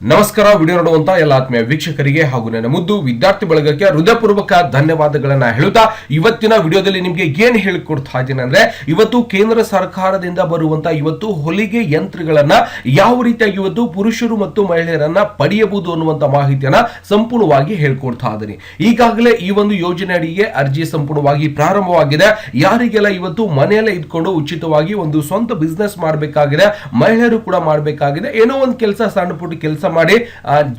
ನಮಸ್ಕಾರ, ವಿಡಿಯೋ ನೋಡುವಂತ ಎಲ್ಲ ಆತ್ಮೀಯ ವೀಕ್ಷಕರಿಗೆ ಹಾಗೂ ನನ್ನ ಮುದ್ದು ವಿದ್ಯಾರ್ಥಿ ಬಳಗಕ್ಕೆ ಹೃದಯಪೂರ್ವಕ ಧನ್ಯವಾದಗಳನ್ನ ಹೇಳುತ್ತಾ ಇವತ್ತಿನ ವಿಡಿಯೋದಲ್ಲಿ ನಿಮಗೆ ಏನ್ ಹೇಳಿಕೊಡ್ತಾ ಇದ್ದೀನಿ ಅಂದ್ರೆ ಇವತ್ತು ಕೇಂದ್ರ ಸರ್ಕಾರದಿಂದ ಬರುವಂತ ಇವತ್ತು ಹೊಲಿಗೆ ಯಂತ್ರಗಳನ್ನ ಯಾವ ರೀತಿಯಾಗಿ ಇವತ್ತು ಪುರುಷರು ಮತ್ತು ಮಹಿಳೆಯರನ್ನ ಪಡೆಯಬಹುದು ಅನ್ನುವಂತ ಮಾಹಿತಿಯನ್ನ ಸಂಪೂರ್ಣವಾಗಿ ಹೇಳ್ಕೊಡ್ತಾ ಇದ್ದೀನಿ. ಈಗಾಗಲೇ ಈ ಒಂದು ಯೋಜನೆ ಅಡಿಗೆ ಅರ್ಜಿ ಸಂಪೂರ್ಣವಾಗಿ ಪ್ರಾರಂಭವಾಗಿದೆ. ಯಾರಿಗೆಲ್ಲ ಇವತ್ತು ಮನೆಯಲ್ಲೇ ಇದ್ಕೊಂಡು ಉಚಿತವಾಗಿ ಒಂದು ಸ್ವಂತ ಬಿಸ್ನೆಸ್ ಮಾಡಬೇಕಾಗಿದೆ, ಮಹಿಳೆಯರು ಕೂಡ ಮಾಡಬೇಕಾಗಿದೆ, ಏನೋ ಒಂದು ಕೆಲಸ, ಸಣ್ಣ ಪುಟ್ಟ ಕೆಲಸ ಮಾಡಿ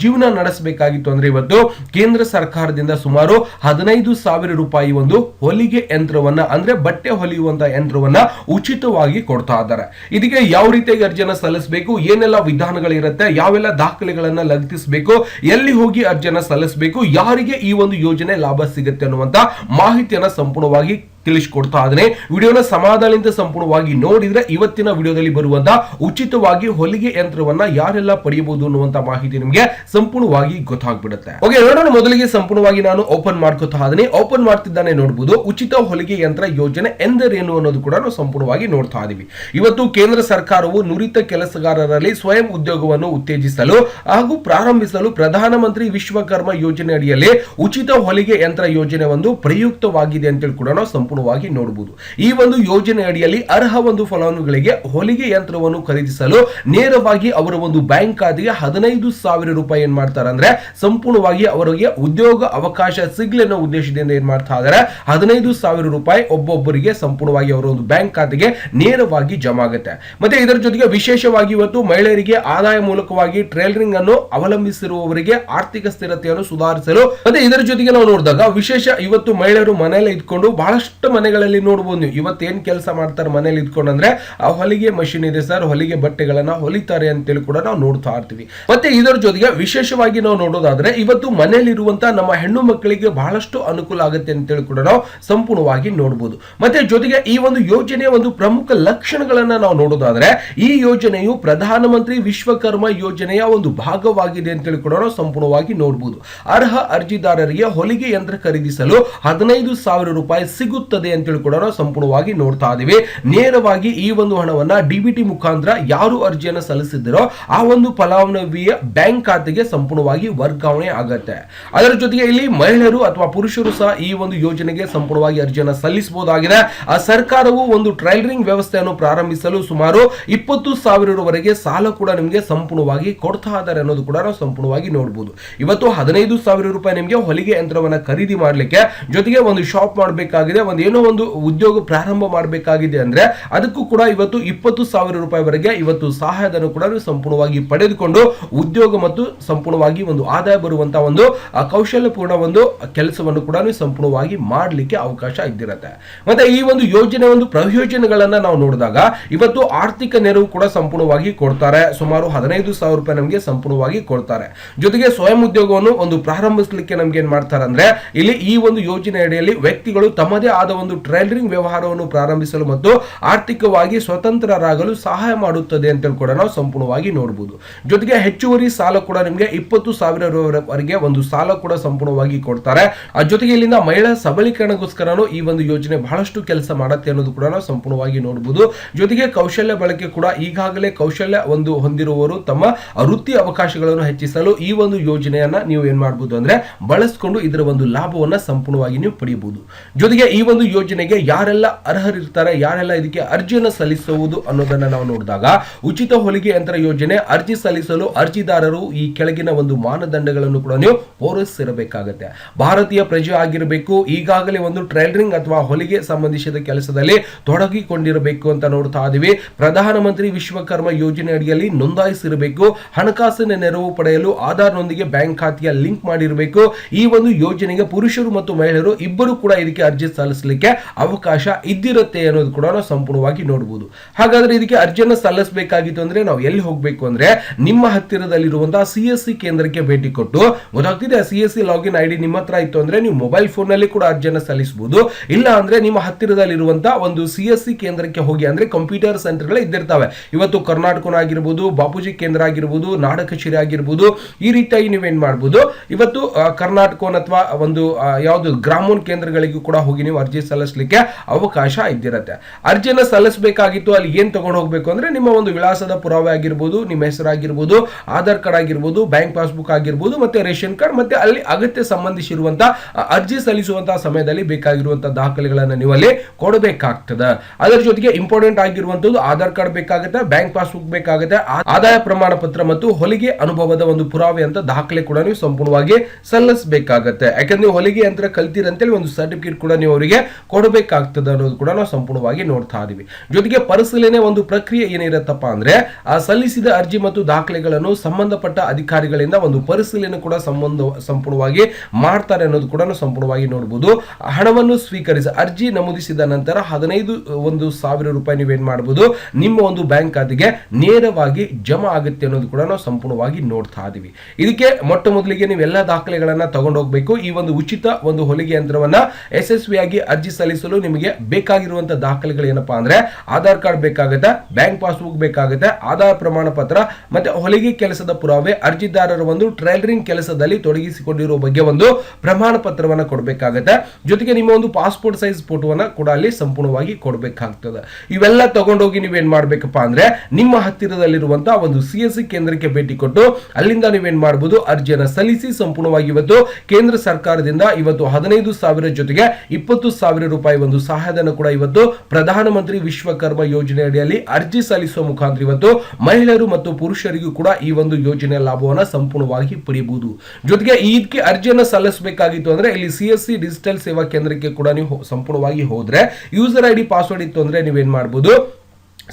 ಜೀವನ ನಡೆಸಬೇಕಾಗಿತ್ತು ಅಂದ್ರೆ ಇವತ್ತು ಕೇಂದ್ರ ಸರ್ಕಾರದಿಂದ ಸುಮಾರು ಹದಿನೈದು ಸಾವಿರ ರೂಪಾಯಿ ಒಂದು ಹೊಲಿಗೆ ಯಂತ್ರವನ್ನ, ಅಂದ್ರೆ ಬಟ್ಟೆ ಹೊಲಿಯುವಂತ ಯಂತ್ರವನ್ನ ಉಚಿತವಾಗಿ ಕೊಡ್ತಾ ಇದ್ದಾರೆ. ಇದಕ್ಕೆ ಯಾವ ರೀತಿಯಾಗಿ ಅರ್ಜಿಯನ್ನ ಸಲ್ಲಿಸಬೇಕು, ಏನೆಲ್ಲ ವಿಧಾನಗಳಿರುತ್ತೆ, ಯಾವೆಲ್ಲ ದಾಖಲೆಗಳನ್ನ ಲಗತ್ತಿಸಬೇಕು, ಎಲ್ಲಿ ಹೋಗಿ ಅರ್ಜಿಯನ್ನ ಸಲ್ಲಿಸಬೇಕು, ಯಾರಿಗೆ ಈ ಒಂದು ಯೋಜನೆ ಲಾಭ ಸಿಗುತ್ತೆ ಅನ್ನುವಂತ ಮಾಹಿತಿಯನ್ನ ಸಂಪೂರ್ಣವಾಗಿ ತಿಳಿಸ್ಕೊಡ್ತಾ ಇದ್ದೇನೆ ವಿಡಿಯೋನ ಸಮಾಧಾನದಿಂದ ಸಂಪೂರ್ಣವಾಗಿ ನೋಡಿದ್ರೆ ಇವತ್ತಿನ ವಿಡಿಯೋದಲ್ಲಿ ಬರುವಂತ ಉಚಿತವಾಗಿ ಹೊಲಿಗೆ ಯಂತ್ರವನ್ನ ಯಾರೆಲ್ಲ ಪಡೆಯಬಹುದು ಅನ್ನುವಂತ ಮಾಹಿತಿ ನಿಮಗೆ ಸಂಪೂರ್ಣವಾಗಿ ಗೊತ್ತಾಗ್ಬಿಡುತ್ತೆ. ಓಕೆ ನೋಡೋಣ ಮೊದಲಿಗೆ ಸಂಪೂರ್ಣವಾಗಿ ನಾನು ಓಪನ್ ಮಾಡ್ಕೊತಾ ಇದ್ದೀನಿ. ಓಪನ್ ಮಾಡ್ತಿದ್ದಾನೆ ನೋಡಬಹುದು ಉಚಿತ ಹೊಲಿಗೆ ಯಂತ್ರ ಯೋಜನೆ ಎಂದರೇನು ಅನ್ನೋದು ಕೂಡ ನಾವು ಸಂಪೂರ್ಣವಾಗಿ ನೋಡ್ತಾ ಇದೀವಿ ಇವತ್ತು ಕೇಂದ್ರ ಸರ್ಕಾರವು ನುರಿತ ಕೆಲಸಗಾರರಲ್ಲಿ ಸ್ವಯಂ ಉದ್ಯೋಗವನ್ನು ಉತ್ತೇಜಿಸಲು ಹಾಗೂ ಪ್ರಾರಂಭಿಸಲು ಪ್ರಧಾನಮಂತ್ರಿ ವಿಶ್ವಕರ್ಮ ಯೋಜನೆ ಅಡಿಯಲ್ಲಿ ಉಚಿತ ಹೊಲಿಗೆ ಯಂತ್ರ ಯೋಜನೆ ಒಂದು ಪ್ರಯುಕ್ತವಾಗಿದೆ ಅಂತೇಳಿ ಕೂಡ ನಾವು ಸಂಪೂರ್ಣವಾಗಿ ನೋಡಬಹುದು ಈ ಒಂದು ಯೋಜನೆ ಅಡಿಯಲ್ಲಿ ಅರ್ಹ ಒಂದು ಫಲಾನುಭವಿಗಳಿಗೆ ಹೊಲಿಗೆ ಯಂತ್ರವನ್ನು ಖರೀದಿಸಲು ನೇರವಾಗಿ ಅವರ ಒಂದು ಬ್ಯಾಂಕ್ ಖಾತೆಗೆ ಹದಿನೈದು ಸಾವಿರ ರೂಪಾಯಿ ಏನ್ ಮಾಡ್ತಾರೆ ಅಂದ್ರೆ ಸಂಪೂರ್ಣವಾಗಿ ಅವರಿಗೆ ಉದ್ಯೋಗ ಅವಕಾಶ ಸಿಗ್ಲಿ ಅನ್ನೋ ಉದ್ದೇಶದಿಂದ ಏನ್ ಮಾಡ್ತಾ ಇದಾರೆ, ಹದಿನೈದು ಸಾವಿರ ರೂಪಾಯಿ ಒಬ್ಬೊಬ್ಬರಿಗೆ ಸಂಪೂರ್ಣವಾಗಿ ಅವರ ಒಂದು ಬ್ಯಾಂಕ್ ಖಾತೆಗೆ ನೇರವಾಗಿ ಜಮಾ ಆಗುತ್ತೆ. ಮತ್ತೆ ಇದರ ಜೊತೆಗೆ ವಿಶೇಷವಾಗಿ ಇವತ್ತು ಮಹಿಳೆಯರಿಗೆ ಆದಾಯ ಮೂಲಕವಾಗಿ ಟ್ರೇಲರಿಂಗ್ ಅನ್ನು ಅವಲಂಬಿಸಿರುವವರಿಗೆ ಆರ್ಥಿಕ ಸ್ಥಿರತೆಯನ್ನು ಸುಧಾರಿಸಲು, ಮತ್ತೆ ಇದರ ಜೊತೆಗೆ ನಾವು ನೋಡಿದಾಗ ವಿಶೇಷ ಇವತ್ತು ಮಹಿಳೆಯರು ಮನೆಯಲ್ಲೇ ಇದ್ಕೊಂಡು ಬಹಳಷ್ಟು ಮನೆಗಳಲ್ಲಿ ನೋಡ್ಬೋದು ನೀವು. ಇವತ್ತು ಏನ್ ಕೆಲಸ ಮಾಡ್ತಾರೆ ಮನೇಲಿ ಇದ್ಕೊಂಡು ಅಂದ್ರೆ ಆ ಹೊಲಿಗೆ ಮಷಿನ್ ಇದೆ ಸರ್ ಹೊಲಿಗೆ ಬಟ್ಟೆಗಳನ್ನ ಹೊಲಿತಾರೆ ಅಂತೇಳಿ ಕೂಡ ನಾವು ನೋಡ್ತಾ ಇರ್ತೀವಿ. ಮತ್ತೆ ಇದರ ಜೊತೆಗೆ ವಿಶೇಷವಾಗಿ ನಾವು ನೋಡೋದಾದ್ರೆ ಇವತ್ತು ಮನೆಯಲ್ಲಿರುವಂತ ನಮ್ಮ ಹೆಣ್ಣು ಮಕ್ಕಳಿಗೆ ಬಹಳಷ್ಟು ಅನುಕೂಲ ಆಗುತ್ತೆ ಅಂತೇಳಿ ಕೂಡ ನಾವು ಸಂಪೂರ್ಣವಾಗಿ ನೋಡಬಹುದು ಮತ್ತೆ ಜೊತೆಗೆ ಈ ಒಂದು ಯೋಜನೆಯ ಒಂದು ಪ್ರಮುಖ ಲಕ್ಷಣಗಳನ್ನ ನಾವು ನೋಡೋದಾದ್ರೆ ಈ ಯೋಜನೆಯು ಪ್ರಧಾನಮಂತ್ರಿ ವಿಶ್ವಕರ್ಮ ಯೋಜನೆಯ ಒಂದು ಭಾಗವಾಗಿದೆ ಅಂತೇಳಿ ಕೂಡ ನಾವು ಸಂಪೂರ್ಣವಾಗಿ ನೋಡಬಹುದು ಅರ್ಹ ಅರ್ಜಿದಾರರಿಗೆ ಹೊಲಿಗೆ ಯಂತ್ರ ಖರೀದಿಸಲು ಹದಿನೈದು ಸಾವಿರ ರೂಪಾಯಿ ಸಿಗುತ್ತದೆ ಅಂತೇಳಿ ಕೂಡ ನಾವು ಸಂಪೂರ್ಣವಾಗಿ ನೋಡ್ತಾ ಇದೀವಿ. ನೇರವಾಗಿ ಈ ಒಂದು ಹಣವನ್ನ ಡಿಬಿಟಿ ಮುಖಾಂತರ ಯಾರು ಅರ್ಜಿಯನ್ನು ಸಲ್ಲಿಸಿದ್ದರೋ ಆ ಒಂದು ಫಲಾನುಭವಿಯ ಬ್ಯಾಂಕ್ ಖಾತೆಗೆ ಸಂಪೂರ್ಣವಾಗಿ ವರ್ಗಾವಣೆ ಆಗುತ್ತೆ. ಅದರ ಜೊತೆಗೆ ಇಲ್ಲಿ ಮಹಿಳೆಯರು ಅಥವಾ ಪುರುಷರು ಸಹ ಈ ಒಂದು ಯೋಜನೆಗೆ ಸಂಪೂರ್ಣವಾಗಿ ಅರ್ಜಿಯನ್ನು ಸಲ್ಲಿಸಬಹುದಾಗಿದೆ. ಆ ಸರ್ಕಾರವು ಒಂದು ಟ್ರೈಲರಿಂಗ್ ವ್ಯವಸ್ಥೆಯನ್ನು ಪ್ರಾರಂಭಿಸಲು ಸುಮಾರು ಇಪ್ಪತ್ತು ಸಾವಿರವರೆಗೆ ಸಾಲ ಕೂಡ ನಿಮಗೆ ಸಂಪೂರ್ಣವಾಗಿ ಕೊಡ್ತಾ ಇದ್ದಾರೆ ಅನ್ನೋದು ಕೂಡ ನಾವು ಸಂಪೂರ್ಣವಾಗಿ ನೋಡಬಹುದು ಇವತ್ತು ಹದಿನೈದು ಸಾವಿರ ರೂಪಾಯಿ ನಿಮಗೆ ಹೊಲಿಗೆ ಯಂತ್ರವನ್ನ ಖರೀದಿ ಮಾಡಲಿಕ್ಕೆ ಜೊತೆಗೆ ಒಂದು ಶಾಪ್ ಮಾಡಬೇಕಾಗಿದೆ. ಒಂದು ಏನೋ ಒಂದು ಉದ್ಯೋಗ ಪ್ರಾರಂಭ ಮಾಡಬೇಕಾಗಿದೆ ಅಂದ್ರೆ ಅದಕ್ಕೂ ಕೂಡ ಇವತ್ತು ಇಪ್ಪತ್ತು ಸಾವಿರ ರೂಪಾಯಿವರೆಗೆ ಇವತ್ತು ಸಹಾಯಧನ ಕೂಡ ಸಂಪೂರ್ಣವಾಗಿ ಪಡೆದುಕೊಂಡು ಉದ್ಯೋಗ ಮತ್ತು ಸಂಪೂರ್ಣವಾಗಿ ಒಂದು ಆದಾಯ ಬರುವಂತಹ ಒಂದು ಕೌಶಲ್ಯಪೂರ್ಣ ಒಂದು ಕೆಲಸವನ್ನು ಕೂಡ ಸಂಪೂರ್ಣವಾಗಿ ಮಾಡಲಿಕ್ಕೆ ಅವಕಾಶ ಇದ್ದಿರುತ್ತೆ. ಮತ್ತೆ ಈ ಒಂದು ಯೋಜನೆ ಒಂದು ಪ್ರಯೋಜನಗಳನ್ನ ನಾವು ನೋಡಿದಾಗ ಇವತ್ತು ಆರ್ಥಿಕ ನೆರವು ಕೂಡ ಸಂಪೂರ್ಣವಾಗಿ ಕೊಡ್ತಾರೆ. ಸುಮಾರು ಹದಿನೈದು ಸಾವಿರ ರೂಪಾಯಿ ನಮಗೆ ಸಂಪೂರ್ಣವಾಗಿ ಕೊಡ್ತಾರೆ. ಜೊತೆಗೆ ಸ್ವಯಂ ಉದ್ಯೋಗವನ್ನು ಒಂದು ಪ್ರಾರಂಭಿಸಲಿಕ್ಕೆ ನಮ್ಗೆ ಏನ್ ಮಾಡ್ತಾರೆ ಅಂದ್ರೆ, ಇಲ್ಲಿ ಈ ಒಂದು ಯೋಜನೆ ಅಡಿಯಲ್ಲಿ ವ್ಯಕ್ತಿಗಳು ತಮ್ಮದೇ ಆದ ಒಂದು ಟ್ರೈಲರಿಂಗ್ ವ್ಯವಹಾರವನ್ನು ಪ್ರಾರಂಭಿಸಲು ಮತ್ತು ಆರ್ಥಿಕವಾಗಿ ಸ್ವತಂತ್ರರಾಗಲು ಸಹಾಯ ಮಾಡುತ್ತದೆ ಅಂತ ಕೂಡ ನಾವು ಸಂಪೂರ್ಣವಾಗಿ ನೋಡಬಹುದು ಜೊತೆಗೆ ಹೆಚ್ಚುವರಿ ಸಾಲ ಕೂಡ ನಿಮಗೆ ಇಪ್ಪತ್ತು ಸಾವಿರವರೆಗೆ ಒಂದು ಸಾಲ ಕೂಡ ಸಂಪೂರ್ಣವಾಗಿ ಕೊಡ್ತಾರೆ. ಜೊತೆಗೆ ಇಲ್ಲಿಂದ ಮಹಿಳಾ ಸಬಲೀಕರಣಗೋಸ್ಕರನೂ ಈ ಒಂದು ಯೋಜನೆ ಬಹಳಷ್ಟು ಕೆಲಸ ಮಾಡುತ್ತೆ ಅನ್ನೋದು ಕೂಡ ನಾವು ಸಂಪೂರ್ಣವಾಗಿ ನೋಡಬಹುದು ಜೊತೆಗೆ ಕೌಶಲ್ಯ ಬಳಕೆ ಕೂಡ ಈಗಾಗಲೇ ಕೌಶಲ್ಯ ಒಂದು ಹೊಂದಿರುವವರು ತಮ್ಮ ವೃತ್ತಿ ಅವಕಾಶಗಳನ್ನು ಹೆಚ್ಚಿಸಲು ಈ ಒಂದು ಯೋಜನೆಯನ್ನ ನೀವು ಏನ್ ಮಾಡಬಹುದು ಅಂದ್ರೆ ಬಳಸಿಕೊಂಡು ಇದರ ಒಂದು ಲಾಭವನ್ನ ಸಂಪೂರ್ಣವಾಗಿ ನೀವು ಪಡೆಯಬಹುದು ಜೊತೆಗೆ ಈ ಒಂದು ಯೋಜನೆಗೆ ಯಾರೆಲ್ಲ ಅರ್ಹರಿರ್ತಾರೆ, ಯಾರೆಲ್ಲ ಇದಕ್ಕೆ ಅರ್ಜಿಯನ್ನು ಸಲ್ಲಿಸುವುದು ಅನ್ನೋದನ್ನ ನಾವು ನೋಡಿದಾಗ ಉಚಿತ ಹೊಲಿಗೆ ಯಂತ್ರ ಯೋಜನೆ, ಅರ್ಜಿ ಸಲ್ಲಿಸಲು ಅರ್ಜಿದಾರರು ಈ ಕೆಳಗಿನ ಒಂದು ಮಾನದಂಡಗಳನ್ನು ಕೂಡ ನೀವು ಪೂರೈಸಿರಬೇಕಾಗತ್ತೆ. ಭಾರತೀಯ ಪ್ರಜೆ ಆಗಿರಬೇಕು, ಈಗಾಗಲೇ ಒಂದು ಟ್ರೈಲರಿಂಗ್ ಅಥವಾ ಹೊಲಿಗೆ ಸಂಬಂಧಿಸಿದ ಕೆಲಸದಲ್ಲಿ ತೊಡಗಿಕೊಂಡಿರಬೇಕು ಅಂತ ನೋಡ್ತಾ ಇದೀವಿ. ಪ್ರಧಾನಮಂತ್ರಿ ವಿಶ್ವಕರ್ಮ ಯೋಜನೆ ಅಡಿಯಲ್ಲಿ ನೋಂದಾಯಿಸಿರಬೇಕು, ಹಣಕಾಸಿನ ನೆರವು ಪಡೆಯಲು ಆಧಾರ್ನೊಂದಿಗೆ ಬ್ಯಾಂಕ್ ಖಾತೆಯ ಲಿಂಕ್ ಮಾಡಿರಬೇಕು. ಈ ಒಂದು ಯೋಜನೆಗೆ ಪುರುಷರು ಮತ್ತು ಮಹಿಳೆಯರು ಇಬ್ಬರು ಕೂಡ ಇದಕ್ಕೆ ಅರ್ಜಿ ಸಲ್ಲಿಸಲಿಕ್ಕೆ ಅವಕಾಶ ಇದ್ದಿರುತ್ತೆ ಅನ್ನೋದು ಕೂಡ ನಾವು ಸಂಪೂರ್ಣವಾಗಿ ನೋಡಬಹುದು ಹಾಗಾದ್ರೆ ಇದಕ್ಕೆ ಅರ್ಜಿಯನ್ನು ಸಲ್ಲಿಸಬೇಕಾಗಿತ್ತು ಅಂದ್ರೆ ನಾವು ಎಲ್ಲಿ ಹೋಗಬೇಕು ಅಂದ್ರೆ ನಿಮ್ಮ ಹತ್ತಿರದಲ್ಲಿರುವಂತಹ ಸಿ ಎಸ್ ಸಿ ಕೇಂದ್ರಕ್ಕೆ ಭೇಟಿ ಕೊಟ್ಟು ಗೊತ್ತಾಗ್ತಿದೆ C S C login ID ನಿಮ್ಮ ಹತ್ರ ಇತ್ತು ಅಂದ್ರೆ ನೀವು ಮೊಬೈಲ್ ಫೋನ್ನಲ್ಲಿ ಕೂಡ ಅರ್ಜಿಯನ್ನು ಸಲ್ಲಿಸಬಹುದು ಇಲ್ಲ ಅಂದ್ರೆ ನಿಮ್ಮ ಹತ್ತಿರದಲ್ಲಿರುವಂತಹ ಒಂದು ಸಿ ಎಸ್ ಸಿ ಕೇಂದ್ರಕ್ಕೆ ಹೋಗಿ ಅಂದ್ರೆ ಕಂಪ್ಯೂಟರ್ ಸೆಂಟರ್ಗಳು ಇದ್ದಿರ್ತವೆ. ಇವತ್ತು ಕರ್ನಾಟಕನ ಆಗಿರ್ಬೋದು, ಬಾಪೂಜಿ ಕೇಂದ್ರ ಆಗಿರ್ಬೋದು ನಾಡ ಕಚೇರಿ ಆಗಿರ್ಬೋದು, ಈ ರೀತಿಯಾಗಿ ನೀವೇನ್ ಮಾಡಬಹುದು ಇವತ್ತು ಕರ್ನಾಟಕ ಅಥವಾ ಒಂದು ಯಾವುದು ಗ್ರಾಮೋನ್ ಕೇಂದ್ರಗಳಿಗೂ ಕೂಡ ಹೋಗಿ ನೀವು ಅರ್ಜಿ ಸಲ್ಲಿಸಲಿಕ್ಕೆ ಅವಕಾಶ ಇದ್ದಿರತ್ತೆ. ಅರ್ಜಿನ ಸಲ್ಲಿಸಬೇಕಾಗಿತ್ತು, ಅಲ್ಲಿ ಏನ್ ತಗೊಂಡು ಹೋಗ್ಬೇಕು ಅಂದ್ರೆ ನಿಮ್ಮ ಒಂದು ವಿಳಾಸದ ಪುರಾವೆ ಆಗಿರ್ಬೋದು, ನಿಮ್ಮ ಹೆಸರಾಗಿರ್ಬೋದು, ಆಧಾರ್ ಕಾರ್ಡ್ ಆಗಿರ್ಬೋದು, ಬ್ಯಾಂಕ್ ಪಾಸ್ಬುಕ್ ಆಗಿರ್ಬೋದು, ಮತ್ತೆ ರೇಷನ್ ಕಾರ್ಡ್, ಮತ್ತೆ ಅಲ್ಲಿ ಅಗತ್ಯ ಸಂಬಂಧಿಸಿರುವಂತಹ ಅರ್ಜಿ ಸಲ್ಲಿಸುವಂತಹ ಸಮಯದಲ್ಲಿ ಬೇಕಾಗಿರುವಂತಹ ದಾಖಲೆಗಳನ್ನು ನೀವು ಅಲ್ಲಿ ಕೊಡಬೇಕಾಗ್ತದೆ. ಅದರ ಜೊತೆಗೆ ಇಂಪಾರ್ಟೆಂಟ್ ಆಗಿರುವಂತದ್ದು ಆಧಾರ್ ಕಾರ್ಡ್ ಬೇಕಾಗುತ್ತೆ, ಬ್ಯಾಂಕ್ ಪಾಸ್ಬುಕ್ ಬೇಕಾಗುತ್ತೆ ಆದಾಯ ಪ್ರಮಾಣ ಪತ್ರ ಮತ್ತು ಹೊಲಿಗೆ ಅನುಭವದ ಒಂದು ಪುರಾವೆ ಅಂತ ದಾಖಲೆ ಕೂಡ ನೀವು ಸಂಪೂರ್ಣವಾಗಿ ಸಲ್ಲಿಸಬೇಕಾಗತ್ತೆ. ಯಾಕಂದ್ರೆ ಹೊಲಿಗೆ ಯಂತ್ರ ಕಲ್ತಿರಂತೇಳಿ ಒಂದು ಸರ್ಟಿಫಿಕೇಟ್ ಕೂಡ ನೀವು ಅವರಿಗೆ ಕೊಡಬೇಕಾಗ್ತದೆ ಅನ್ನೋದು ಕೂಡ ನಾವು ಸಂಪೂರ್ಣವಾಗಿ ನೋಡ್ತಾ ಇದೀವಿ. ಜೊತೆಗೆ ಪರಿಶೀಲನೆ ಒಂದು ಪ್ರಕ್ರಿಯೆ ಏನಿರತ್ತಪ್ಪ ಅಂದ್ರೆ, ಆ ಸಲ್ಲಿಸಿದ ಅರ್ಜಿ ಮತ್ತು ದಾಖಲೆಗಳನ್ನು ಸಂಬಂಧಪಟ್ಟ ಅಧಿಕಾರಿಗಳಿಂದ ಒಂದು ಪರಿಶೀಲನೆ ಕೂಡ ಸಂಬಂಧ ಸಂಪೂರ್ಣವಾಗಿ ಮಾಡ್ತಾರೆ ಅನ್ನೋದು ಕೂಡ ಸಂಪೂರ್ಣವಾಗಿ ನೋಡಬಹುದು ಹಣವನ್ನು ಸ್ವೀಕರಿಸಿ ಅರ್ಜಿ ನಮೂದಿಸಿದ ನಂತರ ಹದಿನೈದು, ಒಂದು ಸಾವಿರ ರೂಪಾಯಿ ನೀವೇನ್ ಮಾಡಬಹುದು ನಿಮ್ಮ ಒಂದು ಬ್ಯಾಂಕ್ ಖಾತೆಗೆ ನೇರವಾಗಿ ಜಮಾ ಆಗುತ್ತೆ ಅನ್ನೋದು ಕೂಡ ನಾವು ಸಂಪೂರ್ಣವಾಗಿ ನೋಡ್ತಾ ಇದೀವಿ. ಇದಕ್ಕೆ ಮೊಟ್ಟ ಮೊದಲಿಗೆ ನೀವೆಲ್ಲ ದಾಖಲೆಗಳನ್ನ ತಗೊಂಡೋಗ್ಬೇಕು. ಈ ಒಂದು ಉಚಿತ ಒಂದು ಹೊಲಿಗೆ ಯಂತ್ರವನ್ನ ಯಶಸ್ವಿಯಾಗಿ ಅರ್ಜಿ ಸಲ್ಲಿಸಲು ನಿಮಗೆ ಬೇಕಾಗಿರುವಂತಹ ದಾಖಲೆಗಳು ಏನಪ್ಪಾ ಅಂದ್ರೆ ಆಧಾರ್ ಕಾರ್ಡ್ ಬೇಕಾಗುತ್ತೆ, ಬ್ಯಾಂಕ್ ಪಾಸ್ಬುಕ್ ಬೇಕಾಗುತ್ತೆ, ಆಧಾರ್ ಪ್ರಮಾಣ ಪತ್ರ ಮತ್ತೆ ಹೊಲಿಗೆ ಕೆಲಸದ ಪುರಾವೆ, ಅರ್ಜಿದಾರರ ಒಂದು ಟ್ರೈಲರಿಂಗ್ ಕೆಲಸದಲ್ಲಿ ತೊಡಗಿಸಿಕೊಂಡಿರುವ ಬಗ್ಗೆ ಒಂದು ಪ್ರಮಾಣ ಪತ್ರವನ್ನು ಕೊಡಬೇಕಾಗುತ್ತೆ. ಜೊತೆಗೆ ನಿಮ್ಮ ಒಂದು ಪಾಸ್ಪೋರ್ಟ್ ಸೈಜ್ ಫೋಟೋವನ್ನು ಕೂಡ ಅಲ್ಲಿ ಸಂಪೂರ್ಣವಾಗಿ ಕೊಡಬೇಕಾಗ್ತದೆ. ಇವೆಲ್ಲ ತಗೊಂಡೋಗಿ ನೀವೇನ್ ಮಾಡ್ಬೇಕಪ್ಪ ಅಂದ್ರೆ ನಿಮ್ಮ ಹತ್ತಿರದಲ್ಲಿರುವಂತಹ ಒಂದು ಸಿ ಎಸ್ ಸಿ ಕೇಂದ್ರಕ್ಕೆ ಭೇಟಿ ಕೊಟ್ಟು ಅಲ್ಲಿಂದ ನೀವೇನ್ ಮಾಡಬಹುದು ಅರ್ಜಿಯನ್ನು ಸಲ್ಲಿಸಿ ಸಂಪೂರ್ಣವಾಗಿ ಇವತ್ತು ಕೇಂದ್ರ ಸರ್ಕಾರದಿಂದ ಇವತ್ತು ಹದಿನೈದು ಸಾವಿರ ಜೊತೆಗೆ ಇಪ್ಪತ್ತು ಸಾವಿರ ರೂಪಾಯಿ ಒಂದು ಸಹಾಯಧನ ಕೂಡ ಇವತ್ತು ಪ್ರಧಾನಮಂತ್ರಿ ವಿಶ್ವಕರ್ಮ ಯೋಜನೆ ಅಡಿಯಲ್ಲಿ ಅರ್ಜಿ ಸಲ್ಲಿಸುವ ಮುಖಾಂತರ ಇವತ್ತು ಮಹಿಳೆಯರು ಮತ್ತು ಪುರುಷರಿಗೂ ಕೂಡ ಈ ಒಂದು ಯೋಜನೆಯ ಲಾಭವನ್ನು ಸಂಪೂರ್ಣವಾಗಿ ಪಡೆಯಬಹುದು ಜೊತೆಗೆ ಇದಕ್ಕೆ ಅರ್ಜಿಯನ್ನು ಸಲ್ಲಿಸಬೇಕಾಗಿತ್ತು ಅಂದ್ರೆ ಇಲ್ಲಿ ಸಿ ಎಸ್ ಸಿ ಡಿಜಿಟಲ್ ಸೇವಾ ಕೇಂದ್ರಕ್ಕೆ ಕೂಡ ನೀವು ಸಂಪೂರ್ಣವಾಗಿ ಹೋದ್ರೆ ಯೂಸರ್ ಐ ಡಿ ಪಾಸ್ವರ್ಡ್ ಇತ್ತು ಅಂದ್ರೆ ನೀವೇನ್ ಮಾಡಬಹುದು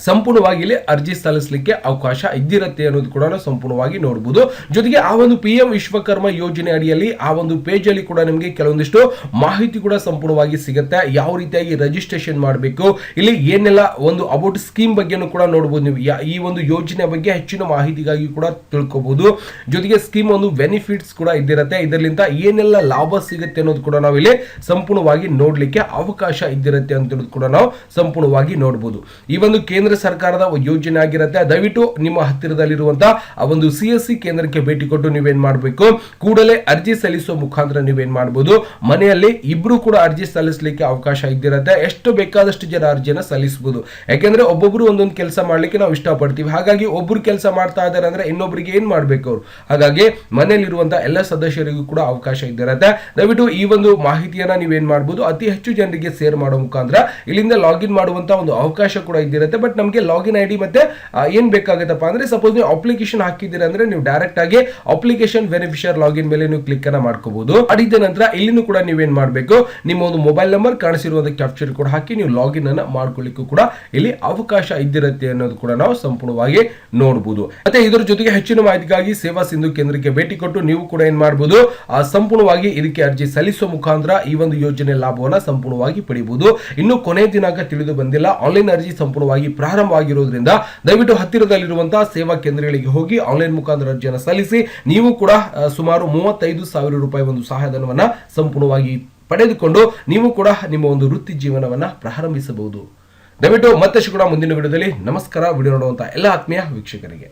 ಸಂಪೂರ್ಣವಾಗಿ ಇಲ್ಲಿ ಅರ್ಜಿ ಸಲ್ಲಿಸಲಿಕ್ಕೆ ಅವಕಾಶ ಇದ್ದಿರುತ್ತೆ ಅನ್ನೋದು ಕೂಡ ಸಂಪೂರ್ಣವಾಗಿ ನೋಡಬಹುದು ಜೊತೆಗೆ ಆ ಒಂದು ಪಿ ಎಂ ವಿಶ್ವಕರ್ಮ ಯೋಜನೆ ಅಡಿಯಲ್ಲಿ ಆ ಒಂದು ಪೇಜ್ ಅಲ್ಲಿ ಕೂಡ ನಿಮಗೆ ಕೆಲವೊಂದಿಷ್ಟು ಮಾಹಿತಿ ಕೂಡ ಸಂಪೂರ್ಣವಾಗಿ ಸಿಗುತ್ತೆ. ಯಾವ ರೀತಿಯಾಗಿ ರಿಜಿಸ್ಟ್ರೇಷನ್ ಮಾಡಬೇಕು, ಇಲ್ಲಿ ಏನೆಲ್ಲ ಒಂದು ಅಬೌಟ್ ಸ್ಕೀಮ್ ಬಗ್ಗೆನೂ ಕೂಡ ನೋಡಬಹುದು ನೀವು. ಈ ಒಂದು ಯೋಜನೆ ಬಗ್ಗೆ ಹೆಚ್ಚಿನ ಮಾಹಿತಿಗಾಗಿ ಕೂಡ ತಿಳ್ಕೋಬಹುದು ಜೊತೆಗೆ ಸ್ಕೀಮ್ ಒಂದು ಬೆನಿಫಿಟ್ಸ್ ಕೂಡ ಇದ್ದಿರುತ್ತೆ. ಇದರಿಂದ ಏನೆಲ್ಲ ಲಾಭ ಸಿಗುತ್ತೆ ಅನ್ನೋದು ಕೂಡ ನಾವು ಇಲ್ಲಿ ಸಂಪೂರ್ಣವಾಗಿ ನೋಡ್ಲಿಕ್ಕೆ ಅವಕಾಶ ಇದ್ದಿರುತ್ತೆ ಅಂತ ಕೂಡ ನಾವು ಸಂಪೂರ್ಣವಾಗಿ ನೋಡಬಹುದು ಈ ಒಂದು ಕೇಂದ್ರ ಸರ್ಕಾರದ ಯೋಜನೆ ಆಗಿರುತ್ತೆ ದಯವಿಟ್ಟು ನಿಮ್ಮ ಹತ್ತಿರದಲ್ಲಿರುವಂತಹ ಆ ಒಂದು ಸಿ ಕೇಂದ್ರಕ್ಕೆ ಭೇಟಿ ಕೊಟ್ಟು ನೀವೇನ್ ಮಾಡಬೇಕು? ಕೂಡಲೇ ಅರ್ಜಿ ಸಲ್ಲಿಸುವ ಮುಖಾಂತರ ನೀವೇನ್ ಮಾಡಬಹುದು ಮನೆಯಲ್ಲಿ ಇಬ್ರು ಕೂಡ ಅರ್ಜಿ ಸಲ್ಲಿಸಲಿಕ್ಕೆ ಅವಕಾಶ ಇದ್ದಿರುತ್ತೆ. ಎಷ್ಟು ಬೇಕಾದಷ್ಟು ಜನ ಅರ್ಜಿಯನ್ನು ಸಲ್ಲಿಸಬಹುದು ಯಾಕೆಂದ್ರೆ ಒಬ್ಬೊಬ್ರು ಒಂದೊಂದು ಕೆಲಸ ಮಾಡ್ಲಿಕ್ಕೆ ನಾವು ಇಷ್ಟಪಡ್ತೀವಿ. ಹಾಗಾಗಿ ಒಬ್ರು ಕೆಲಸ ಮಾಡ್ತಾ ಇದ್ದಾರೆ ಅಂದ್ರೆ ಇನ್ನೊಬ್ಬರಿಗೆ ಏನ್ ಮಾಡ್ಬೇಕು ಅವರು? ಹಾಗಾಗಿ ಮನೆಯಲ್ಲಿರುವಂತಹ ಎಲ್ಲ ಸದಸ್ಯರಿಗೂ ಕೂಡ ಅವಕಾಶ ಇದ್ದಿರತ್ತೆ. ದಯವಿಟ್ಟು ಈ ಒಂದು ಮಾಹಿತಿಯನ್ನ ನೀವೇನ್ ಮಾಡಬಹುದು ಅತಿ ಹೆಚ್ಚು ಜನರಿಗೆ ಶೇರ್ ಮಾಡೋ ಮುಖಾಂತರ ಇಲ್ಲಿಂದ ಲಾಗಿನ್ ಮಾಡುವಂತ ಒಂದು ಅವಕಾಶ ಕೂಡ ಇದ್ದಿರುತ್ತೆ. ಬಟ್ ನಮಗೆ ಲಾಗಿನ್ ಐ ಡಿ ಮತ್ತೆ ಏನ್ ಬೇಕಾಗುತ್ತಪ್ಪ ಅಂದ್ರೆ ಸಪೋಸ್ ನೀವು ಅಪ್ಲಿಕೇಶನ್ ಹಾಕಿದ್ದೀರಾ ಅಂದ್ರೆ ನೀವು ಡೈರೆಕ್ಟ್ ಆಗಿ ಅಪ್ಲಿಕೇಶನ್ ಬೆನಿಫಿಷಿಯರ್ ಲಾಗಿನ್ ಮೇಲೆ ನೀವು ಕ್ಲಿಕ್ ಅನ್ನ ಮಾಡ್ಕೋಬಹುದು ಮಾಡಿದ ನಂತರ ಇಲ್ಲಿನೂ ಕೂಡ ನೀವೇನ್ ಮಾಡಬೇಕು, ನಿಮ್ಮ ಒಂದು ಮೊಬೈಲ್ ನಂಬರ್ ಕಾಣಿಸಿರುವಂತಹ ಕ್ಯಾಪ್ಚರ್ ಕೂಡ ಹಾಕಿ ನೀವು ಲಾಗಿನ್ ಅನ್ನ ಮಾಡ್ಕೊಳ್ಳಿಕ್ಕೂ ಕೂಡ ಇಲ್ಲಿ ಅವಕಾಶ ಇದ್ದಿರುತ್ತೆ ಅನ್ನೋದು ಕೂಡ ನಾವು ಸಂಪೂರ್ಣವಾಗಿ ನೋಡಬಹುದು ಮತ್ತೆ ಇದರ ಜೊತೆಗೆ ಹೆಚ್ಚಿನ ಮಾಹಿತಿಗಾಗಿ ಸೇವಾ ಸಿಂಧು ಕೇಂದ್ರಕ್ಕೆ ಭೇಟಿ ಕೊಟ್ಟು ನೀವು ಕೂಡ ಏನ್ ಮಾಡಬಹುದು ಸಂಪೂರ್ಣವಾಗಿ ಇದಕ್ಕೆ ಅರ್ಜಿ ಸಲ್ಲಿಸುವ ಮುಖಾಂತರ ಈ ಒಂದು ಯೋಜನೆ ಲಾಭವನ್ನ ಸಂಪೂರ್ಣವಾಗಿ ಪಡೆಯಬಹುದು ಇನ್ನು ಕೊನೆ ದಿನಾಂಕ ತಿಳಿದು ಬಂದಿಲ್ಲ ಆನ್ಲೈನ್ ಅರ್ಜಿ ಸಂಪೂರ್ಣವಾಗಿ ಪ್ರಾರಂಭ ಆಗಿರೋದ್ರಿಂದ ದಯವಿಟ್ಟು ಹತ್ತಿರದಲ್ಲಿರುವಂತಹ ಸೇವಾ ಕೇಂದ್ರಗಳಿಗೆ ಹೋಗಿ ಆನ್ಲೈನ್ ಮುಖಾಂತರ ಅರ್ಜಿಯನ್ನು ಸಲ್ಲಿಸಿ ನೀವು ಕೂಡ ಸುಮಾರು ಮೂವತ್ತೈದು ಸಾವಿರ ರೂಪಾಯಿ ಒಂದು ಸಹಾಯಧನವನ್ನ ಸಂಪೂರ್ಣವಾಗಿ ಪಡೆದುಕೊಂಡು ನೀವು ಕೂಡ ನಿಮ್ಮ ಒಂದು ವೃತ್ತಿ ಜೀವನವನ್ನ ಪ್ರಾರಂಭಿಸಬಹುದು. ದಯವಿಟ್ಟು ಮತ್ತಷ್ಟು ಕೂಡ ಮುಂದಿನ ವಿಡಿಯೋದಲ್ಲಿ ನಮಸ್ಕಾರ. ವಿಡಿಯೋ ನೋಡುವಂತಹ ಎಲ್ಲ ಆತ್ಮೀಯ ವೀಕ್ಷಕರಿಗೆ.